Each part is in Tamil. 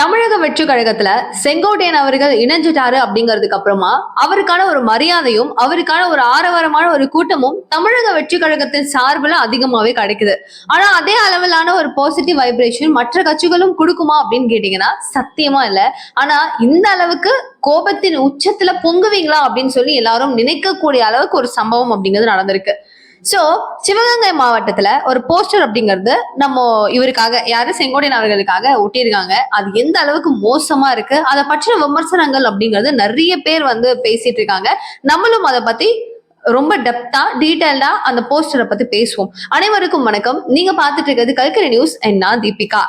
தமிழக வெற்றி கழகத்துல செங்கோட்டையன் அவர்கள் இணைஞ்சிட்டாரு அப்படிங்கிறதுக்கு அப்புறமா அவருக்கான ஒரு மரியாதையும் அவருக்கான ஒரு ஆரவாரமான ஒரு கூட்டமும் தமிழக வெற்றி கழகத்தின் சார்பில் அதிகமாவே கிடைக்குது. ஆனா அதே அளவிலான ஒரு பாசிட்டிவ் வைப்ரேஷன் மற்ற கட்சிகளும் கொடுக்குமா அப்படின்னு கேட்டீங்கன்னா சத்தியமா இல்ல. ஆனா இந்த அளவுக்கு கோபத்தின் உச்சத்துல பொங்குவீங்களா அப்படின்னு சொல்லி எல்லாரும் நினைக்கக்கூடிய அளவுக்கு ஒரு சம்பவம் அப்படிங்கிறது நடந்திருக்கு. சோ சிவகங்கை மாவட்டத்துல ஒரு போஸ்டர் அப்படிங்கிறது நம்ம இவருக்காக யாரு? செங்கோடையன் அவர்களுக்காக ஒட்டியிருக்காங்க. அது எந்த அளவுக்கு மோசமா இருக்கு? அதை பற்றின விமர்சனங்கள் அப்படிங்கிறது நிறைய பேர் வந்து பேசிட்டு இருக்காங்க நம்மளும் அதை பத்தி ரொம்ப டெப்தா டீட்டெயில்டா அந்த போஸ்டரை பத்தி பேசுவோம். அனைவருக்கும் வணக்கம். நீங்க பாத்துட்டு இருக்கிறது கல்கரி நியூஸ் என்ன நான் தீபிகா.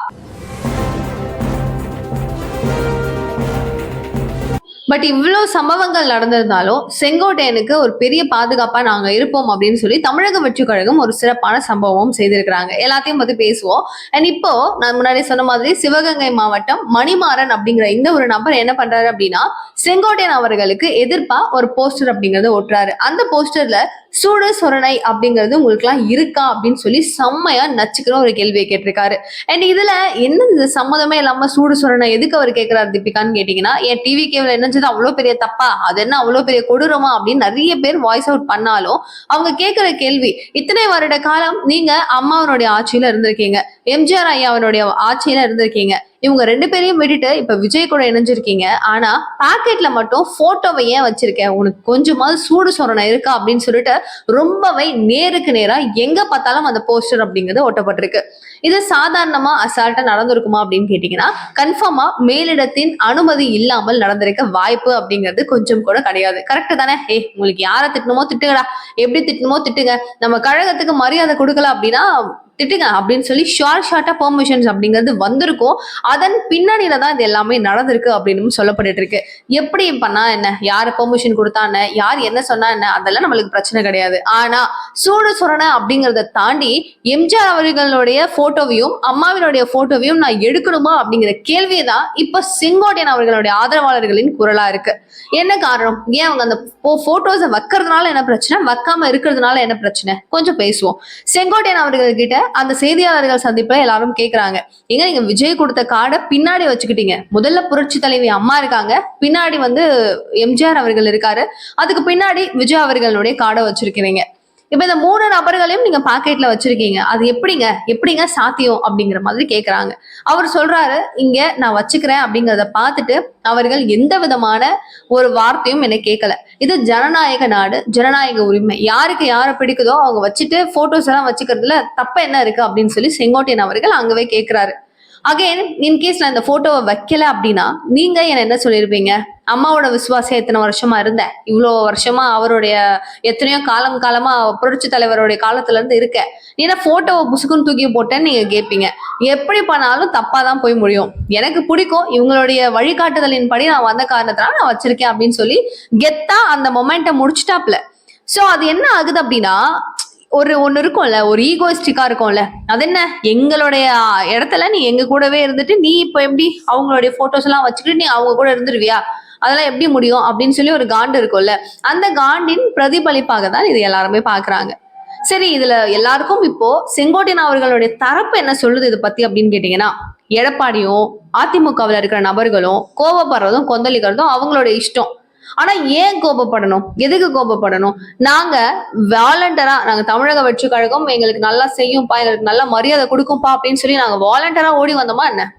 பட் இவ்வளோ சம்பவங்கள் நடந்திருந்தாலும் செங்கோட்டையனுக்கு ஒரு பெரிய பாதுகாப்பா நாங்க இருப்போம் அப்படின்னு சொல்லி தமிழக வெற்றி கழகம் ஒரு சிறப்பான சம்பவம் செய்திருக்கிறாங்க. எல்லாத்தையும் பத்தி பேசுவோம். அண்ட் இப்போ நான் முன்னாடி சொன்ன மாதிரி சிவகங்கை மாவட்டம் மணிமாறன் அப்படிங்கிற இந்த ஒரு நபர் என்ன பண்றாரு அப்படின்னா செங்கோட்டையன் அவர்களுக்கு எதிர்ப்பா ஒரு போஸ்டர் அப்படிங்கறத ஒட்டுறாரு. அந்த போஸ்டர்ல சூடு சொரணை அப்படிங்கிறது உங்களுக்குலாம் இருக்கா அப்படின்னு சொல்லி செம்மையா நச்சுக்கிற ஒரு கேள்வியை கேட்டிருக்காரு. அண்ட் இதுல என்ன இது? சம்மதமே இல்லாம சூடு சொரணை எதுக்கு அவர் கேட்கிறாரு தீபிகான்னு கேட்டீங்கன்னா என் டிவி கேவல என்னஞ்சது அவ்வளவு பெரிய தப்பா? அது என்ன அவ்வளவு பெரிய கொடூரமா? அப்படின்னு நிறைய பேர் வாய்ஸ் அவுட் பண்ணாலும் அவங்க கேட்கிற கேள்வி இத்தனை வருட காலம் நீங்க அம்மாவனுடைய ஆட்சியில இருந்திருக்கீங்க. எம்ஜிஆர் ஐயாவனுடைய ஆட்சியில இருந்திருக்கீங்க. இவங்க ரெண்டு பேரையும் விட்டுட்டு இப்ப விஜய் கூட இணைஞ்சிருக்கீங்க. ஆனா பாக்கெட்ல மட்டும் போட்டோவை ஏன் வச்சிருக்கேன் உனக்கு கொஞ்சமாவது சூடு சொரணை இருக்கா? அப்படின்னு சொல்லிட்டு ரொம்பவே நேருக்கு நேரா எங்க பார்த்தாலும் அந்த போஸ்டர் அப்படிங்கிறது ஒட்டப்பட்டிருக்கு. இது சாதாரணமா அசால்ட்டா நடந்திருக்குமா அப்படின்னு கேட்டீங்கன்னா கன்ஃபார்மா மேலிடத்தின் அனுமதி இல்லாமல் நடந்திருக்க வாய்ப்பு அப்படிங்கிறது கொஞ்சம் கூட கிடையாது. கரெக்ட் தானே? ஏ உங்களுக்கு யாரை திட்டணுமோ திட்டுங்கடா. எப்படி திட்டணுமோ திட்டுங்க. நம்ம கழகத்துக்கு மரியாதை கொடுக்கல அப்படின்னா திட்டுங்க அப்படின்னு சொல்லி ஷார்ட் ஷார்ட்டா பெர்மிஷன்ஸ் அப்படிங்கிறது வந்திருக்கும். அதன் பின்னணியில தான் இது எல்லாமே நடந்திருக்கு அப்படின்னு சொல்லப்பட்டு இருக்கு. எப்படி பண்ணா என்ன? யார் பெர்மிஷன் கொடுத்தா என்ன? யார் என்ன சொன்னா என்ன? அதெல்லாம் நம்மளுக்கு பிரச்சனை கிடையாது. ஆனா சூடு சுரண அப்படிங்கறத தாண்டி எம்ஜிஆர் அவர்களுடைய போட்டோவையும் அம்மாவினுடைய போட்டோவையும் நான் எடுக்கணுமா அப்படிங்கிற கேள்வியை தான் இப்ப செங்கோட்டையன் அவர்களுடைய ஆதரவாளர்களின் குரலா இருக்கு. என்ன காரணம்? ஏன் அவங்க அந்த போட்டோஸை வைக்கிறதுனால என்ன பிரச்சனை? வைக்காம இருக்கிறதுனால என்ன பிரச்சனை? கொஞ்சம் பேசுவோம். செங்கோட்டையன் அவர்கள் கிட்ட அந்த செய்தியாளர்கள் சந்திப்புல எல்லாரும் கேக்குறாங்க. எங்க நீங்க விஜய் கொடுத்த கார்டை பின்னாடி வச்சுக்கிட்டீங்க. முதல்ல புரட்சி தலைவி அம்மா இருக்காங்க. பின்னாடி வந்து எம்ஜிஆர் அவர்கள் இருக்காரு. அதுக்கு பின்னாடி விஜய் அவர்களுடைய கார்டை வச்சிருக்கிறீங்க. இப்ப இந்த மூணு நபர்களையும் நீங்க பாக்கெட்ல வச்சிருக்கீங்க. அது எப்படிங்க? எப்படிங்க சாத்தியம் அப்படிங்கிற மாதிரி கேக்குறாங்க. அவர் சொல்றாரு இங்க நான் வச்சுக்கிறேன் அப்படிங்கறத பார்த்துட்டு அவர்கள் எந்த விதமான ஒரு வார்த்தையும் என்னை கேட்கல இது ஜனநாயக நாடு ஜனநாயக உரிமை. யாருக்கு யாரை பிடிக்குதோ அவங்க வச்சுட்டு போட்டோஸ் எல்லாம் வச்சுக்கிறதுல தப்ப என்ன இருக்கு அப்படின்னு சொல்லி செங்கோட்டையன் அவர்கள் அங்கவே கேட்கிறாரு அகைன் இன்கேஸ் நான் இந்த போட்டோவை வைக்கல அப்படின்னா நீங்க என்ன என்ன சொல்லியிருப்பீங்க? அம்மாவோட விசுவாசம் எத்தனை வருஷமா இருந்தேன் இவ்வளோ வருஷமா அவருடைய எத்தனையோ காலம் காலமா புரட்சி தலைவருடைய காலத்துல இருந்து இருக்க. நீ என்ன போட்டோவை புசுக்குன்னு தூக்கி போட்டேன்னு நீங்க கேட்பீங்க. எப்படி பண்ணாலும் தப்பா தான் போய் முடியும். எனக்கு பிடிக்கும் இவங்களுடைய வழிகாட்டுதலின் படி நான் வந்த காரணத்தினால நான் வச்சிருக்கேன் அப்படின்னு சொல்லி கெத்தா அந்த மொமெண்ட்டை முடிச்சுட்டாப்ல சோ அது என்ன ஆகுது அப்படின்னா ஒரு ஒன்று இருக்கும்ல ஒரு ஈகோயிஸ்டிக்கா இருக்கும்ல. அது என்ன எங்களுடைய இடத்துல நீ எங்க கூடவே இருந்துட்டு நீ இப்போ எப்படி அவங்களுடைய போட்டோஸ் எல்லாம் வச்சுக்கிட்டு நீ அவங்க கூட இருந்துருவியா? அதெல்லாம் எப்படி முடியும்? அப்படின்னு சொல்லி ஒரு காண்டு இருக்கும்ல. அந்த காண்டின் பிரதிபலிப்பாக தான் இது எல்லாருமே பாக்குறாங்க. சரி இதுல எல்லாருக்கும் இப்போ செங்கோட்டையன் அவர்களுடைய தரப்பு என்ன சொல்லுது இதை பத்தி அப்படின்னு கேட்டீங்கன்னா எடப்பாடியும் அதிமுகவில் இருக்கிற நபர்களும் கோவப்படுறதும் கொந்தளிக்கிறதும் அவங்களோட இஷ்டம். ஆனா ஏன் கோபப்படணும்? எதுக்கு கோபப்படணும்? நாங்க வாலண்டரா நாங்க தமிழக வெற்றி கழகம் எங்களுக்கு நல்லா செய்யும்பா எங்களுக்கு நல்ல மரியாதை கொடுக்கும்பா அப்படின்னு சொல்லி நாங்க வாலண்டரா ஓடி வந்தோமா என்ன?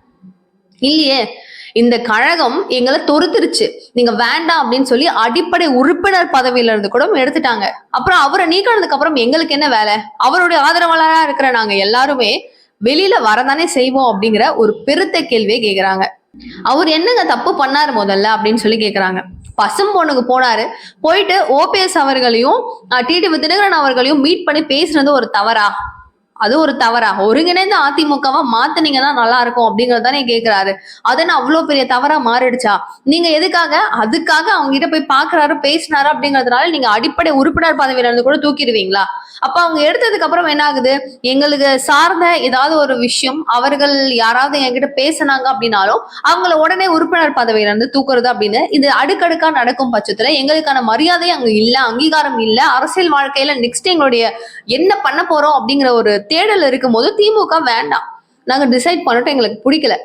இல்லையே. இந்த கழகம் எங்களை தொறுத்துருச்சு. நீங்க வேண்டாம் அப்படின்னு சொல்லி அடிப்படை உறுப்பினர் பதவியில இருந்து கூட எடுத்துட்டாங்க. அப்புறம் அவரை நீக்கினதுக்கு அப்புறம் எங்களுக்கு என்ன வேலை? அவருடைய ஆதரவாளரா இருக்கிற நாங்க எல்லாருமே வெளியில வரதானே செய்வோம் அப்படிங்கிற ஒரு பெருத்த கேள்வியை கேக்குறாங்க. அவர் என்னங்க தப்பு பண்ணாரு முதல்ல அப்படின்னு சொல்லி கேக்குறாங்க. பசும் பொண்ணுக்கு போனாரு. போயிட்டு ஓபிஎஸ் அவர்களையும் டிடிவி தினகரன் அவர்களையும் மீட் பண்ணி பேசுனது ஒரு தவறா? அது ஒரு தவறா. ஒருங்கிணைந்த அதிமுகவா மாத்துனீங்கன்னா நல்லா இருக்கும் அப்படிங்கறது தானே கேக்குறாரு. அது அவ்வளவு பெரிய தவறா மாறிடுச்சா? நீங்க எதுக்காக அதுக்காக அவங்க கிட்ட போய் பாக்குறாரு பேசினாரு அப்படிங்கறதுனால நீங்க அடிப்படை உறுப்பினர் பதவியில இருந்து கூட தூக்கிடுவீங்களா? அப்ப அவங்க எடுத்ததுக்கு அப்புறம் என்ன ஆகுது? எங்களுக்கு சார்ந்த ஏதாவது ஒரு விஷயம் அவர்கள் யாராவது என்கிட்ட பேசினாங்க அப்படின்னாலும் அவங்கள உடனே உறுப்பினர் பதவியில இருந்து தூக்குறது அப்படின்னு இது அடுக்கடுக்கா நடக்கும் பட்சத்துல எங்களுக்கான மரியாதை அங்க இல்ல அங்கீகாரம் இல்ல அரசியல் வாழ்க்கையில நெக்ஸ்ட் எங்களுடைய என்ன பண்ண போறோம் அப்படிங்கிற ஒரு தேடல் இருக்கும்போது திமுக வேண்டாம். நாங்க டிசைட் பண்ணிட்டோம் எங்களுக்கு பிடிக்கல.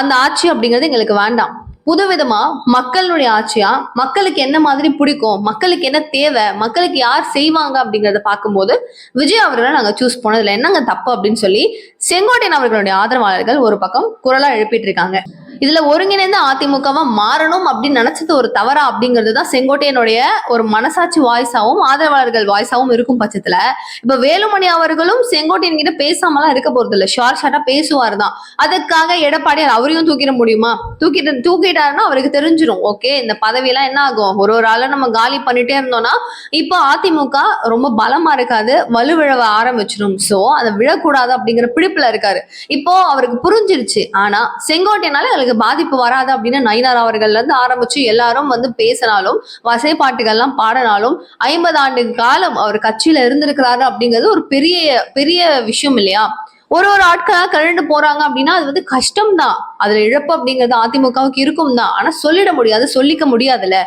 அந்த ஆட்சி அப்படிங்கிறது எங்களுக்கு வேண்டாம். புதுவிதமா மக்களுடைய ஆட்சியா? மக்களுக்கு என்ன மாதிரி பிடிக்கும்? மக்களுக்கு என்ன தேவை? மக்களுக்கு யார் செய்வாங்க அப்படிங்கறத பார்க்கும்போது விஜய் அவர்களை நாங்க சூஸ் போனதுல என்னங்க தப்பு அப்படின்னு சொல்லி செங்கோட்டையன் அவர்களுடைய ஆதரவாளர்கள் ஒரு பக்கம் குரலா எழுப்பிட்டு இருக்காங்க. இதுல ஒருங்கிணைந்த அதிமுகவா மாறணும் அப்படின்னு நினைச்சது ஒரு தவறா அப்படிங்கிறது தான் செங்கோட்டையனுடைய ஒரு மனசாட்சி வாய்ஸாவும் ஆதரவாளர்கள் வாய்ஸாவும் இருக்கும் பட்சத்துல. இப்ப வேலுமணி அவர்களும் செங்கோட்டையன் கிட்ட பேசாமலாம் இருக்க போறது இல்ல. ஷார்ட் ஷார்ட்டா பேசுவார் தான் அதுக்காக எடப்பாடியார் அவரையும் தூக்கிட முடியுமா? தூக்கிட்டு தூக்கிட்டாருன்னா அவருக்கு தெரிஞ்சிடும் ஓகே இந்த பதவியெல்லாம் என்ன ஆகும்? ஒரு ஒரு ஆளை நம்ம காலி பண்ணிட்டே இருந்தோம்னா இப்போ அதிமுக ரொம்ப பலமா இருக்காது. வலுவிழவ ஆரம்பிச்சிடும் சோ அதை விழக்கூடாது அப்படிங்கிற பிடிப்புல இருக்காரு. இப்போ அவருக்கு புரிஞ்சிருச்சு. ஆனா செங்கோட்டையனால எங்களுக்கு பாதிப்பு வராது அப்படின்னு நயினார் அவர்கள்ல இருந்து ஆரம்பிச்சு எல்லாரும் வந்து பேசினாலும் வசை பாட்டுகள்லாம் பாடினாலும் ஐம்பது ஆண்டு காலம் அவர் கட்சியில இருந்திருக்கிறாரு அப்படிங்கிறது ஒரு பெரிய பெரிய விஷயம் இல்லையா? ஒரு ஒரு ஆட்களா கழண்டு போறாங்க அப்படின்னா அது வந்து கஷ்டம் தான் அதுல இழப்பு அப்படிங்கிறது அதிமுகவுக்கு இருக்கும் தான் ஆனா சொல்லிட முடியாது சொல்லிக்க முடியாதுல்ல.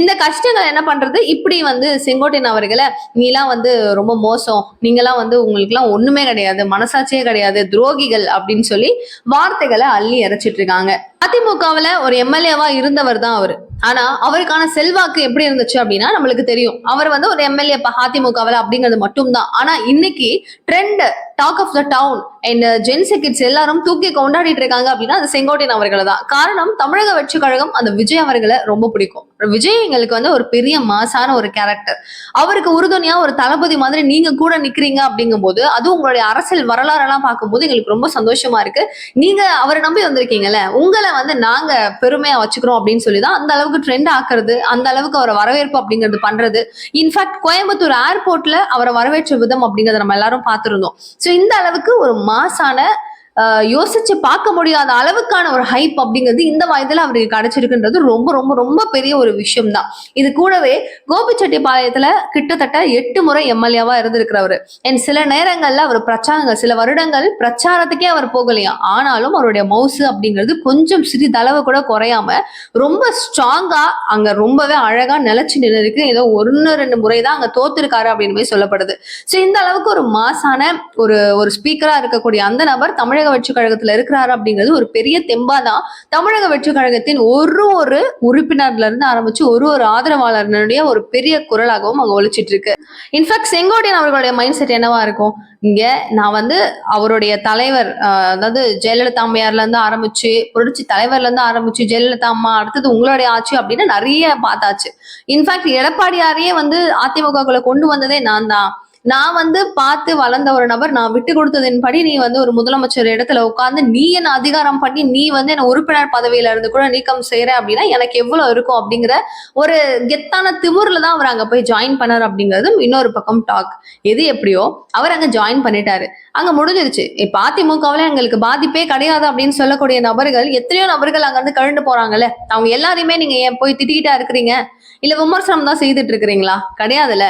இந்த கஷ்டங்கள் என்ன பண்றது? இப்படி வந்து செங்கோட்டையன் அவர்களை நீலாம் வந்து ரொம்ப மோசம். நீங்களாம் வந்து உங்களுக்குலாம் ஒண்ணுமே கிடையாது. மனசாட்சியே கிடையாது. துரோகிகள் அப்படின்னு சொல்லி வார்த்தைகளை அள்ளி இறைச்சிட்டு இருக்காங்க. அதிமுகவுல ஒரு எம்எல்ஏவா இருந்தவர் தான் அவரு. ஆனா அவருக்கான செல்வாக்கு எப்படி இருந்துச்சு அப்படின்னா நம்மளுக்கு தெரியும். அவர் வந்து ஒரு எம்எல்ஏ அதிமுகவில் அப்படிங்கிறது மட்டும்தான். ஆனா இன்னைக்கு trend talk of the town and Gen Z kids எல்லாரும் தூக்கி கொண்டாடிட்டு இருக்காங்க அப்படின்னா அது செங்கோட்டையன் அவர்களை தான். காரணம் தமிழக வெற்றி கழகம் அந்த விஜய் அவர்களை ரொம்ப பிடிக்கும். விஜய் எங்களுக்கு வந்து ஒரு பெரிய மாசான ஒரு கேரக்டர் அவருக்கு உறுதுணையா ஒரு தளபதி மாதிரி நீங்க கூட நிக்கிறீங்க அப்படிங்கும்போது அது உங்களுடைய அரசியல் வரலாறெல்லாம் பார்க்கும்போது எங்களுக்கு ரொம்ப சந்தோஷமா இருக்கு. நீங்க அவரை நம்பி வந்திருக்கீங்கல்ல உங்களை வந்து நாங்க பெருமையா வச்சுக்கிறோம் அப்படின்னு சொல்லி தான் அந்த அளவுக்கு ட்ரெண்ட் ஆக்குறது அந்த அளவுக்கு அவரை வரவேற்பு அப்படிங்கிறது பண்றது. இன்ஃபேக்ட் கோயம்புத்தூர் ஏர்போர்ட்ல அவரை வரவேற்ற விதம் அப்படிங்கறத நம்ம எல்லாரும் பார்த்திருந்தோம். ஸோ இந்த அளவுக்கு ஒரு மாசான யோசிச்சு பார்க்க முடியாத அளவுக்கான ஒரு ஹைப் அப்படிங்கிறது இந்த வயதுல அவருக்கு கிடைச்சிருக்குன்றது ரொம்ப ரொம்ப ரொம்ப பெரிய ஒரு விஷயம் தான் இது கூடவே கோபிச்செட்டிப்பாளையத்துல கிட்டத்தட்ட எட்டு முறை எம்எல்ஏவா இருந்திருக்கிறவர். என் சில நேரங்கள்ல அவர் பிரச்சாரங்கள் சில வருடங்கள் பிரச்சாரத்துக்கே அவர் போகலையா? ஆனாலும் அவருடைய மவுசு அப்படிங்கிறது கொஞ்சம் சிறிதளவு கூட குறையாம ரொம்ப ஸ்ட்ராங்கா அங்க ரொம்பவே அழகா நிலைச்சு நின்று இருக்கு ஏதோ ஒன்னு ரெண்டு முறை தான் அங்க தோத்துருக்காரு அப்படின்னு போய் சொல்லப்படுது. ஸோ இந்த அளவுக்கு ஒரு மாசான ஒரு ஒரு ஸ்பீக்கரா இருக்கக்கூடிய அந்த நபர் தமிழக வெற்றி கழகத்துல இருக்கிறாரு அப்படிங்கிறது ஒரு பெரிய தெம்பா தான் தமிழக வெற்றி கழகத்தின் ஒரு ஒரு உறுப்பினர்ல இருந்து ஆரம்பிச்சு ஒரு ஒரு ஆதரவாளர்களுடைய ஒரு பெரிய குரலாகவும் அங்க ஒழிச்சிட்டு இருக்கு இன்ஃபேக்ட் செங்கோட்டையன் அவர்களுடைய மைண்ட் செட் என்னவா இருக்கும்? இங்க நான் வந்து அவருடைய தலைவர் ஆஹ் அதாவது ஜெயலலிதா அம்மையார்ல இருந்து ஆரம்பிச்சு புரட்சி தலைவர்ல இருந்து ஆரம்பிச்சு ஜெயலலிதா அம்மா அடுத்தது உங்களுடைய ஆட்சி அப்படின்னு நிறைய பார்த்தாச்சு. இன்ஃபேக்ட் எடப்பாடியாரையே வந்து அதிமுகக்குள்ள கொண்டு வந்ததே நான் தான் நான் வந்து பார்த்து வளர்ந்த ஒரு நபர் நான் விட்டு கொடுத்ததின்படி நீ வந்து ஒரு முதலமைச்சர் இடத்துல உட்காந்து நீ என்ன அதிகாரம் பண்ணி நீ வந்து என்ன உறுப்பினர் பதவியில இருந்து கூட நீக்கம் செய்யற அப்படின்னா எனக்கு எவ்வளவு இருக்கும் அப்படிங்கிற ஒரு கெத்தான திமுர்ல தான் அவர் அங்க போய் ஜாயின் பண்ணார் அப்படிங்கிறதும் இன்னொரு பக்கம் டாக் எது எப்படியோ அவர் அங்க ஜாயின் பண்ணிட்டாரு. அங்க முடிஞ்சிருச்சு. இப்ப அதிமுகவுல எங்களுக்கு பாதிப்பே கிடையாது அப்படின்னு சொல்லக்கூடிய நபர்கள் எத்தனையோ நபர்கள் அங்க இருந்து கழண்டு போறாங்கல்ல. அவங்க எல்லாரையுமே நீங்க ஏன் போய் திட்டிக்கிட்டா இருக்கிறீங்க? இல்ல விமர்சனம் தான் செய்துட்டு இருக்கிறீங்களா? கிடையாதுல்ல.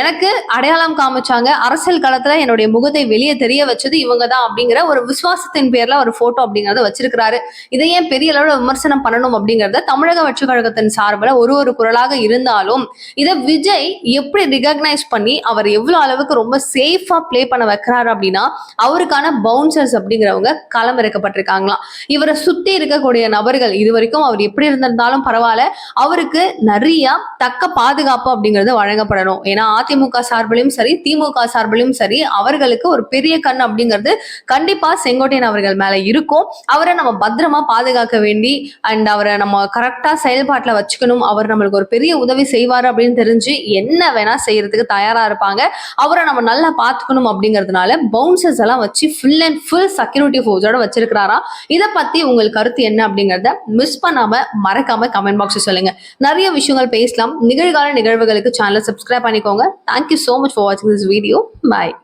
எனக்கு அடையாளம் காமிச்சாங்க அரசியல் காலத்துல என்னுடைய முகத்தை வெளியே தெரிய வச்சது இவங்க தான் அப்படிங்கிற ஒரு விசுவாசத்தின் பேர்ல ஒரு போட்டோ அப்படிங்கறத வச்சிருக்கிறாரு. இதை ஏன் பெரிய அளவுல விமர்சனம் பண்ணணும் அப்படிங்கறத தமிழக வெற்றி கழகத்தின் சார்பில் ஒரு ஒரு குரலாக இருந்தாலும் இதை விஜய் எப்படி ரிகக்னைஸ் பண்ணி அவர் எவ்வளவு அளவுக்கு ரொம்ப சேஃபா பிளே பண்ண வைக்கிறாரு அப்படின்னா அவருக்கான பவுன்சர்ஸ் அப்படிங்கிறவங்க களம் இறக்கப்பட்டிருக்காங்களாம் இவரை சுத்தி இருக்கக்கூடிய நபர்கள் இது வரைக்கும் அவர் எப்படி இருந்திருந்தாலும் பரவாயில்ல அவருக்கு நிறைய தக்க பாதுகாப்பு அப்படிங்கிறது வழங்கப்படணும். ஏன்னா அதிமுக சார்பிலும் சரி திமுக சார்பிலும் சரி அவர்களுக்கு ஒரு பெரிய கண் அப்படிங்கிறது கண்டிப்பா செங்கோட்டையன் அவர்கள் மேல இருக்கும். அவரை நம்ம பத்திரமா பாதுகாக்க வேண்டி அண்ட் அவரை நம்ம கரெக்டா செயல்பாட்டுல வச்சுக்கணும். அவர் நம்மளுக்கு ஒரு பெரிய உதவி செய்வார் அப்படின்னு தெரிஞ்சு என்ன வேணா செய்யறதுக்கு தயாரா இருப்பாங்க. அவரை நம்ம நல்லா பாத்துக்கணும் அப்படிங்கிறதுனால பவுன்சர்ஸ் எல்லாம் வச்சு ஃபுல் அண்ட் ஃபுல் செக்யூரிட்டி ஃபோர்ஸோட வச்சிருக்கிறாரா? இதை பத்தி உங்கள் கருத்து என்ன அப்படிங்கறத மிஸ் பண்ணாம மறக்காம கமெண்ட் பாக்ஸ் சொல்லுங்க. நிறைய விஷயங்கள் பேசலாம். நிகழ்கால நிகழ்வுகளுக்கு சேனலை சப்ஸ்கிரைப் பண்ணிக்கோங்க. Thank you so much for வாட்சிங் this video. Bye.